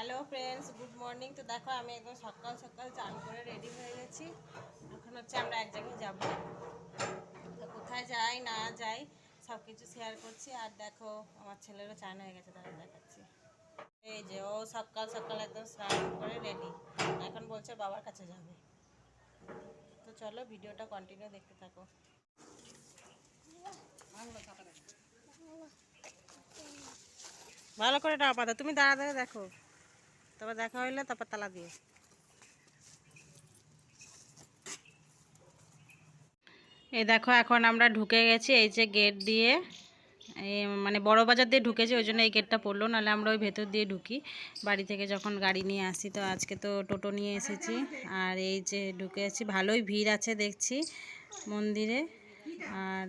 Hello friends good morning তো দেখো, আমি একদম সকাল সকাল চান করে রেডি হয়ে গেছি। এখন হচ্ছে আমরা এক জায়গায় যাব। তো কোথায় যাই, না যাই সব কিছু শেয়ার করছি। আর দেখো, আমার ছেলেরও চান হয়ে গেছে তারা দেখাচ্ছি। এই যে, ও সকাল সকাল একদম স্নান করে রেডি এখন বলছে বাবার কাছে যাবে। তো চলো, ভিডিওটা কন্টিনিউ দেখতে থাকো। ভালো করে দাও পাতা তুমি দাঁড়া দাঁড়া, দেখো। তারপর দেখা হইলে, তারপর তালা দিয়ে। এই দেখো, এখন আমরা ঢুকে গেছি এই যে গেট দিয়ে। মানে বড় বাজার দিয়ে ঢুকেছি, ওই জন্য এই গেটটা পড়ল, নাহলে আমরা ওই ভেতর দিয়ে ঢুকি। বাড়ি থেকে যখন গাড়ি নিয়ে আসি, তো আজকে তো টোটো নিয়ে এসেছি। আর এই যে ঢুকে আছি, ভালোই ভিড় আছে দেখছি মন্দিরে। আর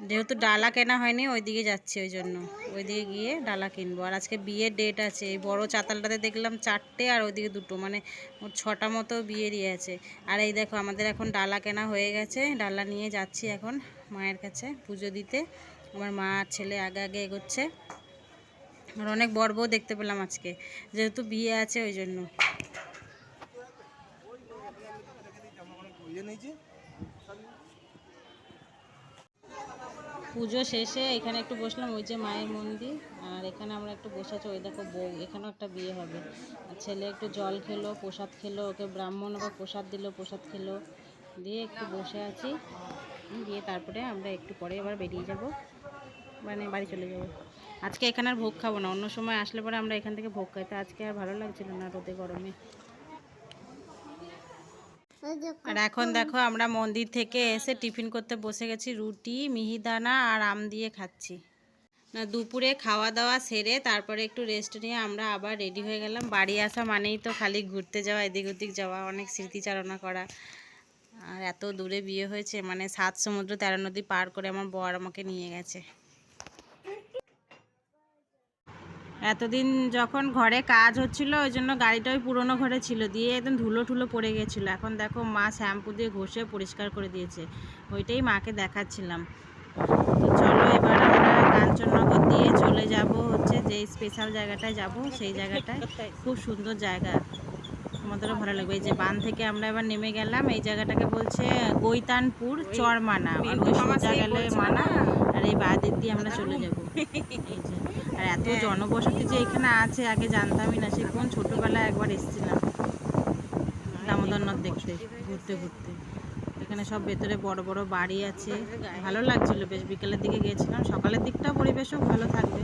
যেহেতু ডালা কেনা হয়নি, ওইদিকে যাচ্ছি ওই জন্য। ওইদিকে গিয়ে ডালা কিনবো। আর আজকে বিয়ের ডেট আছে। এই বড় চাতালটাতে দেখলাম চারটে আর ওইদিকে দুটো। মানে ওর ছটা মতো বিয়েরই আছে। আর এই দেখো, আমাদের এখন ডালা কেনা হয়ে গেছে। ডালা নিয়ে যাচ্ছি এখন মায়ের কাছে পুজো দিতে। আমার মা আর ছেলে আগে আগে এগোচ্ছে। আর অনেক বড় বউ দেখতে পেলাম আজকে। যেহেতু বিয়ে আছে ওই জন্য। পুজো শেষে এখানে একটু বসলাম, ওই যে মায়ের মন্দির, আর এখানে আমরা একটু বসে আছি ওই দেখো বউ, এখানেও একটা বিয়ে হবে। ছেলে একটু জল খেলো, প্রসাদ খেলো, ওকে ব্রাহ্মণ আবার প্রসাদ দিল, প্রসাদ খেলো, দিয়ে একটু বসে আছি। দিয়ে তারপরে আমরা একটু পরে আবার বেরিয়ে যাব মানে বাড়ি চলে যাব। আজকে এখানে আর ভোগ খাব না, অন্য সময় আসলে পরে আমরা এখান থেকে ভোগ খাই, তো আজকে আর ভালো লাগছিল না রোদে গরমে। আর এখন দেখো আমরা মন্দির থেকে এসে টিফিন করতে বসে গেছি, রুটি মিহিদানা আর আম দিয়ে খাচ্ছি। না, দুপুরে খাওয়া দাওয়া সেরে তারপরে একটু রেস্ট নিয়ে আমরা আবার রেডি হয়ে গেলাম। বাড়ি আসা মানেই তো খালি ঘুরতে যাওয়া, এদিক ওদিক যাওয়া, অনেক স্মৃতিচারণা করা। আর এত দূরে বিয়ে হয়েছে মানে সাত সমুদ্র তেরো নদী পার করে আমার বর আমাকে নিয়ে গেছে। এতদিন যখন ঘরে কাজ হচ্ছিল ওই জন্য গাড়িটা ওই পুরোনো ঘরে ছিল দিয়ে একদম ধুলো ঠুলো পড়ে গেছিল। এখন দেখো মা শ্যাম্পু দিয়ে ঘষে পরিষ্কার করে দিয়েছে। ওইটাই মাকে দেখাচ্ছিলাম। তো চলো এবার আমরা কাঞ্চননগর দিয়ে চলে যাব হচ্ছে যে স্পেশাল জায়গাটায় যাব সেই জায়গাটায়। খুব সুন্দর জায়গা। আমাদেরও ভালো লাগবে। এই যে বান থেকে আমরা এবার নেমে গেলাম এই জায়গাটাকে বলছে গৈতানপুর চরমানা। আর ওই সোজা গেলে মানা আর এই বাঁ দিক দিয়ে আমরা চলে যাব। এই যে। আর এত জনবসতি যে এখানে আছে আগে জানতামই না সে কোন ছোটোবেলায় একবার এসেছিলাম। দামোদর নদ দেখতে ঘুরতে ঘুরতে। এখানে সব ভেতরে বড় বড় বাড়ি আছে। ভালো লাগছিল বেশ বিকেলের দিকে গিয়েছিলাম। সকালের দিকটাও পরিবেশও ভালো থাকবে।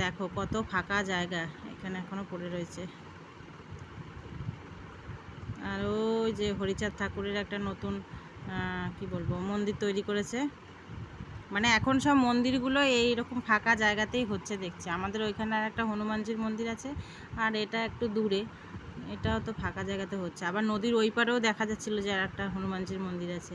দেখো কত ফাঁকা জায়গা এখানে এখনও পড়ে রয়েছে। আর ওই যে হরিচাঁদ ঠাকুরের একটা নতুন কি বলব মন্দির তৈরি করেছে। মানে এখন সব মন্দিরগুলো এইরকম ফাঁকা জায়গাতেই হচ্ছে দেখছি। আমাদের ওইখানে আর একটা হনুমানজির মন্দির আছে, আর এটা একটু দূরে। এটাও তো ফাঁকা জায়গাতে হচ্ছে। আবার নদীর ওই পারেও দেখা যাচ্ছিল যে আর একটা হনুমানজির মন্দির আছে।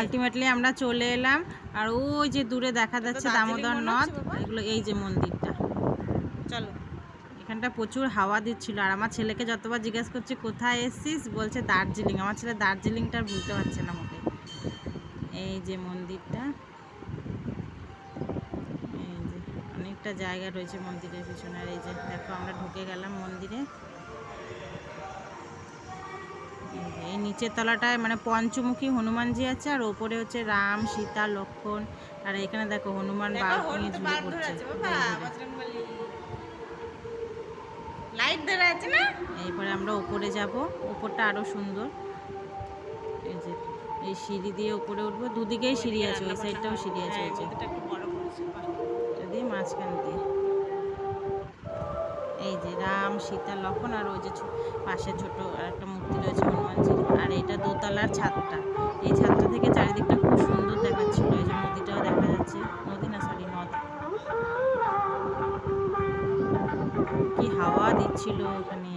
আলটিমেটলি আমরা চলে এলাম আর ওই যে দূরে দেখা যাচ্ছে দামোদর নদ এগুলো এই যে মন্দিরটা। চলো। এখানটা প্রচুর হাওয়া দিচ্ছিল আর আমার ছেলেকে যতবার জিজ্ঞেস করছি কোথায় এসছিস? বলছে দার্জিলিং। আমার ছেলে দার্জিলিংটা ভুলতে পারছে না মোটে এই যে মন্দিরটা এই যে অনেকটা জায়গা রয়েছে মন্দিরের পিছনে আর এই যে দেখো আমরা ঢুকে গেলাম মন্দিরে। এই নিচের তলাটায় মানে পঞ্চমুখী হনুমানজি আছে আর ওপরে হচ্ছে রাম সীতা লক্ষণ আর এখানে দেখো হনুমান এইবারে আমরা ওপরে যাব ওপরটা আরও সুন্দর। এই যে এই সিঁড়ি দিয়ে উপরে উঠবো দুদিকেই সিঁড়ি আছে ওই সাইডটাও সিঁড়ি আছে ওই যে। দিয়ে মাঝখান দিয়ে। এই যে রাম, সীতা লক্ষণ আর ওই যে পাশে ছোট আর একটা মূর্তি রয়েছে হনুমানজির। আর এটা দোতলার ছাদটা। এই ছাদটা থেকে চারিদিকটা খুব সুন্দর দেখাচ্ছিল। এই যে নদীটাও দেখা যাচ্ছে। নদী না সরি নদ। কি হাওয়া দিচ্ছিল ওখানে।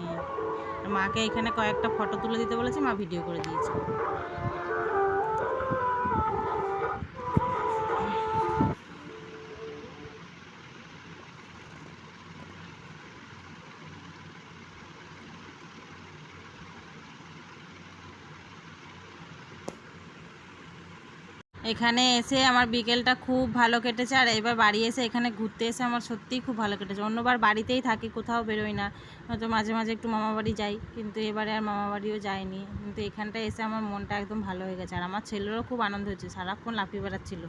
মাকে এখানে কয়েকটা ফটো তুলে দিতে বলেছে, মা ভিডিও করে দিয়েছে। এখানে এসে আমার বিকেলটা খুব ভালো কেটেছে, আর এবার বাড়ি এসে এখানে ঘুরতে এসে আমার সত্যিই খুব ভালো কেটেছে। অন্যবার বাড়িতেই থাকি, কোথাও বেরোই না। হয়তো মাঝে মাঝে একটু মামা বাড়ি যাই, কিন্তু এবারে আর মামা বাড়িও কিন্তু এখানটা এসে আমার মনটা একদম ভালো হয়ে গেছে। আর আমার ছেলেরও খুব আনন্দ হয়েছে, সারাক্ষণ লাফিয়ে বেড়াচ্ছিল।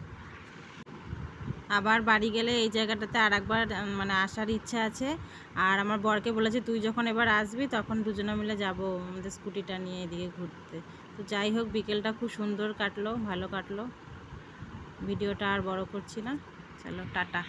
আবার বাড়ি গেলে এই জায়গাটাতে আর একবার মানে আসার ইচ্ছা আছে। আর আমার বরকে বলেছে, তুই যখন এবার আসবি, তখন দুজনে মিলে যাব আমাদের স্কুটিটা নিয়ে এদিকে ঘুরতে। তো যাই হোক, বিকেলটা খুব সুন্দর কাটলো, ভালো কাটলো। ভিডিওটা আর বড় করছি না। চলো, টাটা।